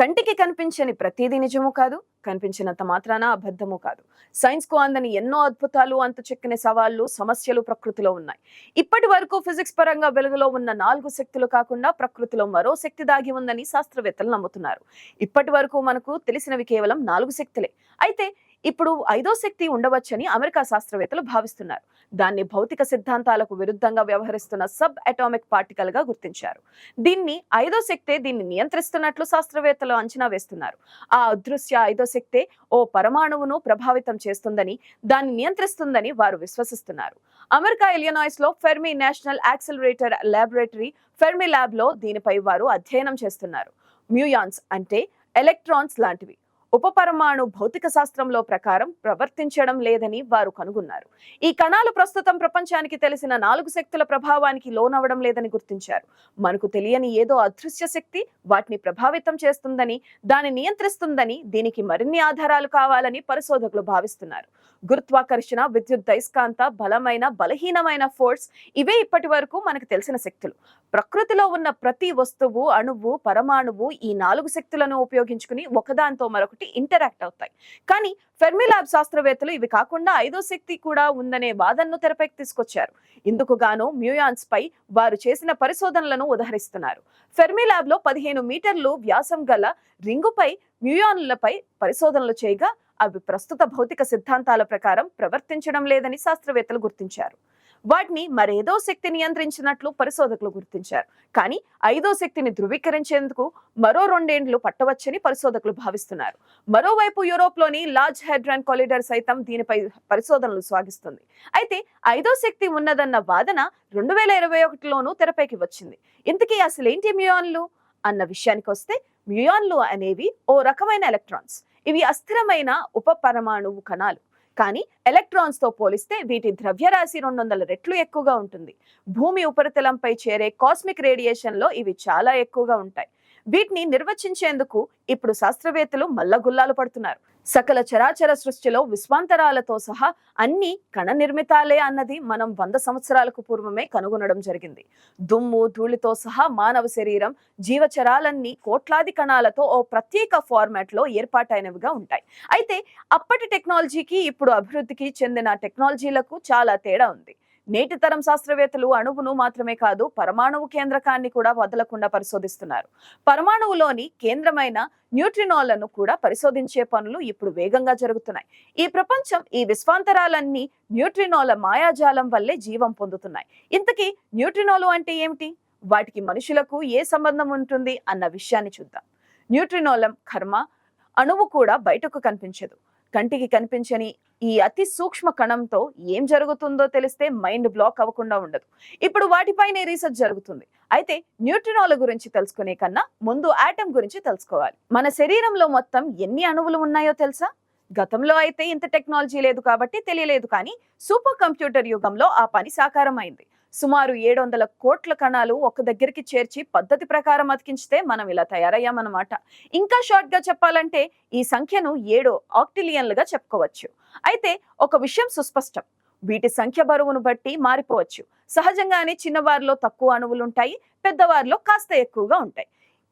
కంటికి కనిపించని ప్రతిదీ నిజము కాదు కనిపించినంత మాత్రాన అబద్ధము కాదు. సైన్స్కు అందని ఎన్నో అద్భుతాలు అంత చెక్కని సవాళ్ళు సమస్యలు ప్రకృతిలో ఉన్నాయి. ఇప్పటి వరకు ఫిజిక్స్ పరంగా వెలుగులో ఉన్న నాలుగు శక్తులు కాకుండా ప్రకృతిలో మరో శక్తి దాగి ఉందని శాస్త్రవేత్తలు నమ్ముతున్నారు. ఇప్పటి వరకు మనకు తెలిసినవి కేవలం నాలుగు శక్తులే. అయితే ఇప్పుడు ఐదో శక్తి ఉండవచ్చని అమెరికా శాస్త్రవేత్తలు భావిస్తున్నారు. దాన్ని భౌతిక సిద్ధాంతాలకు విరుద్ధంగా వ్యవహరిస్తున్న సబ్ అటామిక్ పార్టికల్గా గుర్తించారు. దీన్ని ఐదో శక్తే దీన్ని నియంత్రిస్తున్నట్లు శాస్త్రవేత్తలు అంచనా వేస్తున్నారు. ఆ అదృశ్య ఐదో శక్తే ఓ పరమాణువును ప్రభావితం చేస్తుందని దాన్ని నియంత్రిస్తుందని వారు విశ్వసిస్తున్నారు. America ఇలియనాయిస్లో Fermi National Accelerator Laboratory Fermi ల్యాబ్లో దీనిపై వారు అధ్యయనం చేస్తున్నారు. మ్యూయాన్స్ అంటే ఎలక్ట్రాన్స్ లాంటివి. ఉపపరమాణు భౌతిక శాస్త్రంలో ప్రకారం ప్రవర్తించడం లేదని వారు కనుగొన్నారు. ఈ కణాలు ప్రస్తుతం ప్రపంచానికి తెలిసిన నాలుగు శక్తుల ప్రభావానికి లోనవడం లేదని గుర్తించారు. మనకు తెలియని ఏదో అదృశ్య శక్తి వాటిని ప్రభావితం చేస్తుందని దాన్ని నియంత్రిస్తుందని దీనికి మరిన్ని ఆధారాలు కావాలని పరిశోధకులు భావిస్తున్నారు. గురుత్వాకర్షణ విద్యుత్ దైస్కాంత బలమైన బలహీనమైన ఫోర్స్ ఇవే ఇప్పటి వరకు మనకు తెలిసిన శక్తులు. ప్రకృతిలో ఉన్న ప్రతి వస్తువు అణువు పరమాణువు ఈ నాలుగు శక్తులను ఉపయోగించుకుని ఒకదాంతో మరొకటి ఇంటరాక్ట్ అవుతాయి. కానీ ఫెర్మి ల్యాబ్ శాస్త్రవేత్తలు ఇవి కాకుండా ఐదో శక్తి కూడా ఉందనే వాదనను తెరపైకి తీసుకొచ్చారు. ఇందుకు గాను మ్యూయాన్స్ పై వారు చేసిన పరిశోధనలను ఉదహరిస్తున్నారు. ఫెర్మి ల్యాబ్లో పదిహేను మీటర్లు వ్యాసం గల రింగుపై మ్యూయాన్లపై పరిశోధనలు చేయగా అవి ప్రస్తుత భౌతిక సిద్ధాంతాల ప్రకారం ప్రవర్తించడం లేదని శాస్త్రవేత్తలు గుర్తించారు. వాటిని మరేదో శక్తి నియంత్రించినట్లు పరిశోధకులు గుర్తించారు. కానీ ఐదో శక్తిని ధృవీకరించేందుకు మరో రెండేండ్లు పట్టవచ్చని పరిశోధకులు భావిస్తున్నారు. మరోవైపు యూరోప్లోని లార్జ్ హెడ్రాన్ కాలిడర్ సైతం దీనిపై పరిశోధనలు సాగిస్తుంది. అయితే ఐదో శక్తి ఉన్నదన్న వాదన రెండు వేల ఇరవై ఒకటిలోనూ తెరపైకి వచ్చింది. ఇంతకీ అసలేంటి మ్యూయాన్లు? అన్న విషయానికి వస్తే మ్యూయాన్లు అనేవి ఓ రకమైన ఎలక్ట్రాన్స్. ఇవి అస్థిరమైన ఉపపరమాణువు కణాలు. కానీ ఎలక్ట్రాన్స్తో పోలిస్తే వీటి ద్రవ్యరాశి రెండు వందల రెట్లు ఎక్కువగా ఉంటుంది. భూమి ఉపరితలంపై చేరే కాస్మిక్ రేడియేషన్లో ఇవి చాలా ఎక్కువగా ఉంటాయి. వీటిని నిర్వచించేందుకు ఇప్పుడు శాస్త్రవేత్తలు మల్లగుల్లాలు పడుతున్నారు. సకల చరాచర సృష్టిలో విశ్వాంతరాలతో సహా అన్ని కణ నిర్మితాలే అన్నది మనం వంద సంవత్సరాలకు పూర్వమే కనుగొనడం జరిగింది. దుమ్ము ధూళితో సహా మానవ శరీరం జీవచరాలన్నీ కోట్లాది కణాలతో ఓ ప్రత్యేక ఫార్మాట్లో ఏర్పాటైనవిగా ఉంటాయి. అయితే అప్పటి టెక్నాలజీకి ఇప్పుడు అభివృద్ధికి చెందిన టెక్నాలజీలకు చాలా తేడా ఉంది. నేటి తరం శాస్త్రవేత్తలు అణువును మాత్రమే కాదు పరమాణువు కేంద్రకాన్ని కూడా వదలకుండా పరిశోధిస్తున్నారు. పరమాణువులోని కేంద్రమైన న్యూట్రినోలను కూడా పరిశోధించే పనులు ఇప్పుడు వేగంగా జరుగుతున్నాయి. ఈ ప్రపంచం ఈ విశ్వాంతరాలన్నీ న్యూట్రినోల మాయాజాలం వల్లే జీవం పొందుతున్నాయి. ఇంతకీ న్యూట్రినోలు అంటే ఏమిటి? వాటికి మనుషులకు ఏ సంబంధం ఉంటుంది? అన్న విషయాన్ని చూద్దాం. న్యూట్రినోలం కర్మ అణువు కూడా బయటకు కనిపించదు. కంటికి కనిపించని ఈ అతి సూక్ష్మ కణంతో ఏం జరుగుతుందో తెలిస్తే మైండ్ బ్లాక్ అవ్వకుండా ఉండదు. ఇప్పుడు వాటిపైనే రీసెర్చ్ జరుగుతుంది. అయితే న్యూట్రినాల గురించి తెలుసుకునే కన్నా ముందు ఆటం గురించి తెలుసుకోవాలి. మన శరీరంలో మొత్తం ఎన్ని అణువులు ఉన్నాయో తెలుసా? గతంలో అయితే ఇంత టెక్నాలజీ లేదు కాబట్టి తెలియలేదు కానీ సూపర్ కంప్యూటర్ యుగంలో ఆ పని సాకారం అయింది సుమారు ఏడు వందల కోట్ల కణాలు ఒక దగ్గరికి చేర్చి పద్ధతి ప్రకారం అతికించితే మనం ఇలా తయారయ్యామన్నమాట. ఇంకా షార్ట్గా చెప్పాలంటే ఈ సంఖ్యను ఏడు ఆక్టిలియన్లుగా చెప్పుకోవచ్చు. అయితే ఒక విషయం సుస్పష్టం. వీటి సంఖ్య బరువును బట్టి మారిపోవచ్చు. సహజంగానే చిన్నవారిలో తక్కువ అణువులుంటాయి పెద్దవారిలో కాస్త ఎక్కువగా ఉంటాయి.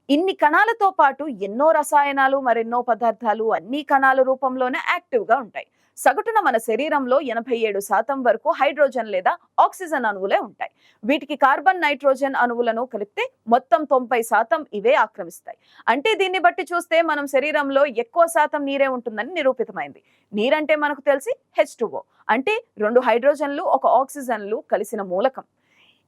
ఇన్ని కణాలతో పాటు ఎన్నో రసాయనాలు మరెన్నో పదార్థాలు అన్ని కణాల రూపంలోనే యాక్టివ్గా ఉంటాయి. సగటున మన శరీరంలో ఎనభై ఏడు శాతం వరకు హైడ్రోజన్ లేదా ఆక్సిజన్ అణువులే ఉంటాయి. వీటికి కార్బన్ నైట్రోజన్ అణువులను కలిపితే మొత్తం తొంభై శాతం ఇవే ఆక్రమిస్తాయి. అంటే దీన్ని బట్టి చూస్తే మనం శరీరంలో ఎక్కువ శాతం నీరే ఉంటుందని నిరూపితమైంది. నీరంటే మనకు తెలిసి హెచ్ అంటే రెండు హైడ్రోజన్లు ఒక ఆక్సిజన్లు కలిసిన మూలకం.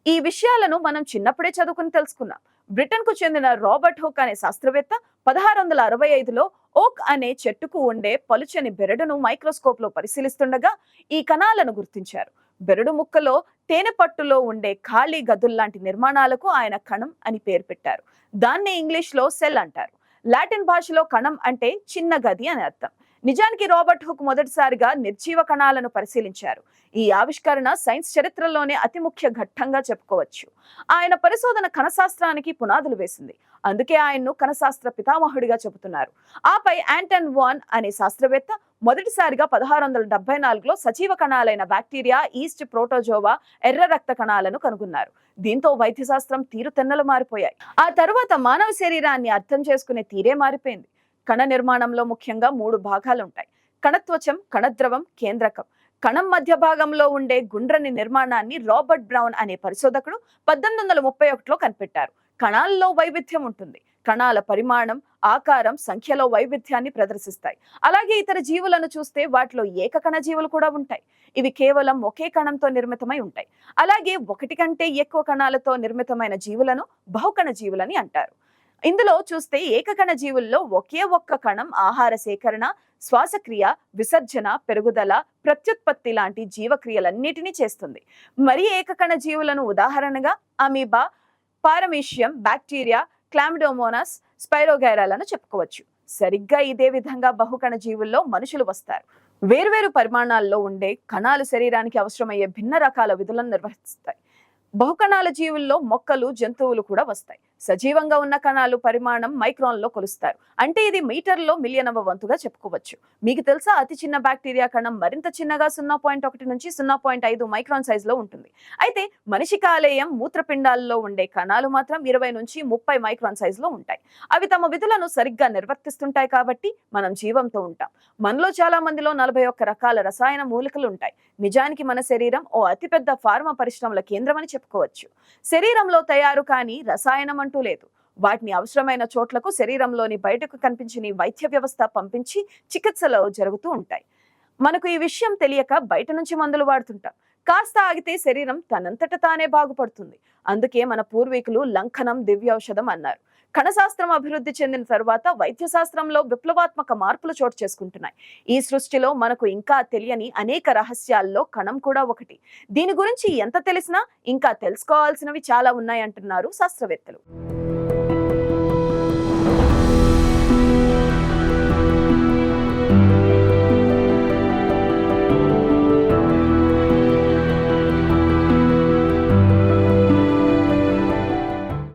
ఈ విషయాలను మనం చిన్నప్పుడే చదువుకుని తెలుసుకున్నాం. బ్రిటన్కు చెందిన రాబర్ట్ హుక్ అనే శాస్త్రవేత్త పదహారు వందల అరవై ఐదులో ఓక్ అనే చెట్టుకు ఉండే పలుచని బెరడును మైక్రోస్కోప్లో పరిశీలిస్తుండగా ఈ కణాలను గుర్తించారు. బెరడు ముక్కలో తేనె పట్టులో ఉండే ఖాళీ గదుల్లాంటి నిర్మాణాలకు ఆయన కణం అని పేరు పెట్టారు. దాన్ని ఇంగ్లీష్లో సెల్ అంటారు. లాటిన్ భాషలో కణం అంటే చిన్న గది అని అర్థం. నిజానికి రాబర్ట్ హుక్ మొదటిసారిగా నిర్జీవ కణాలను పరిశీలించారు. ఈ ఆవిష్కరణ సైన్స్ చరిత్రలోనే అతి ముఖ్య ఘట్టంగా చెప్పుకోవచ్చు. ఆయన పరిశోధన కణశాస్త్రానికి పునాదులు వేసింది. అందుకే ఆయన్ను కణశాస్త్ర పితామహుడిగా చెబుతున్నారు. ఆపై యాంటన్ వాన్ అనే శాస్త్రవేత్త మొదటిసారిగా పదహారు వందల డెబ్బై నాలుగులో సజీవ కణాలైన బ్యాక్టీరియా ఈస్ట్ ప్రోటోజోవా ఎర్ర రక్త కణాలను కనుగొన్నారు. దీంతో వైద్య శాస్త్రం తీరు తెన్నలు మారిపోయాయి. ఆ తరువాత మానవ శరీరాన్ని అర్థం చేసుకునే తీరే మారిపోయింది. కణ నిర్మాణంలో ముఖ్యంగా మూడు భాగాలు ఉంటాయి కణత్వచం కణద్రవం కేంద్రకం. కణం మధ్య భాగంలో ఉండే గుండ్రని నిర్మాణాన్ని రాబర్ట్ బ్రౌన్ అనే పరిశోధకుడు పద్దెనిమిది వందల ముప్పై ఒకటిలో కనిపెట్టారు. కణాల్లో వైవిధ్యం ఉంటుంది. కణాల పరిమాణం ఆకారం సంఖ్యలో వైవిధ్యాన్ని ప్రదర్శిస్తాయి. అలాగే ఇతర జీవులను చూస్తే వాటిలో ఏకకణ జీవులు కూడా ఉంటాయి. ఇవి కేవలం ఒకే కణంతో నిర్మితమై ఉంటాయి. అలాగే ఒకటి కంటే ఎక్కువ కణాలతో నిర్మితమైన జీవులను బహుకణ జీవులని అంటారు. ఇందులో చూస్తే ఏకకణ జీవుల్లో ఒకే ఒక్క కణం ఆహార సేకరణ శ్వాసక్రియ విసర్జన పెరుగుదల ప్రత్యుత్పత్తి లాంటి జీవక్రియలన్నిటినీ చేస్తుంది. మరి ఏకకణ జీవులను ఉదాహరణగా అమీబా పారమీషియం బ్యాక్టీరియా క్లామిడోమోనాస్ స్పైరోగైరాలను చెప్పుకోవచ్చు. సరిగ్గా ఇదే విధంగా బహుకణ జీవుల్లో మనుషులు వస్తారు. వేర్వేరు పరిమాణాల్లో ఉండే కణాలు శరీరానికి అవసరమయ్యే భిన్న రకాల విధులను నిర్వహిస్తాయి. బహుకణాల జీవుల్లో మొక్కలు జంతువులు కూడా వస్తాయి. సజీవంగా ఉన్న కణాలు పరిమాణం మైక్రాన్లో కొలుస్తారు. అంటే ఇది మీటర్లో మిలియనవ వంతుగా చెప్పుకోవచ్చు. మీకు తెలుసా? అతి చిన్న బ్యాక్టీరియా కణం మరింత చిన్నగా సున్నా పాయింట్ ఒకటి నుంచి సున్నా పాయింట్ ఐదు మైక్రాన్ సైజులో ఉంటుంది. అయితే మనిషి కాలేయం మూత్రపిండాల్లో ఉండే కణాలు మాత్రం ఇరవై నుంచి ముప్పై మైక్రాన్ సైజులో ఉంటాయి. అవి తమ విధులను సరిగ్గా నిర్వర్తిస్తుంటాయి కాబట్టి మనం జీవంతో ఉంటాం. మనలో చాలా మందిలో నలభై ఒక్క రకాల రసాయన మూలికలు ఉంటాయి. నిజానికి మన శరీరం ఓ అతిపెద్ద ఫార్మా పరిశ్రమల కేంద్రం అని చెప్పుకోవచ్చు. శరీరంలో తయారు కాని రసాయనం అంటూ లేదు. వాటిని అవసరమైన చోట్లకు శరీరంలోని బయటకు కనిపించని వైద్య వ్యవస్థ పంపించి చికిత్సలో జరుగుతూ ఉంటాయి. మనకు ఈ విషయం తెలియక బయట నుంచి మందులు వాడుతుంటాం. కాస్త ఆగితే శరీరం తనంతట తానే బాగుపడుతుంది. అందుకే మన పూర్వీకులు లంకనం దివ్యౌషధం అన్నారు. కణశాస్త్రం అభివృద్ధి చెందిన తర్వాత వైద్య శాస్త్రంలో విప్లవాత్మక మార్పులు చోటు చేసుకుంటున్నాయి. ఈ సృష్టిలో మనకు ఇంకా తెలియని అనేక రహస్యాల్లో కణం కూడా ఒకటి. దీని గురించి ఎంత తెలిసినా ఇంకా తెలుసుకోవాల్సినవి చాలా ఉన్నాయంటున్నారు శాస్త్రవేత్తలు.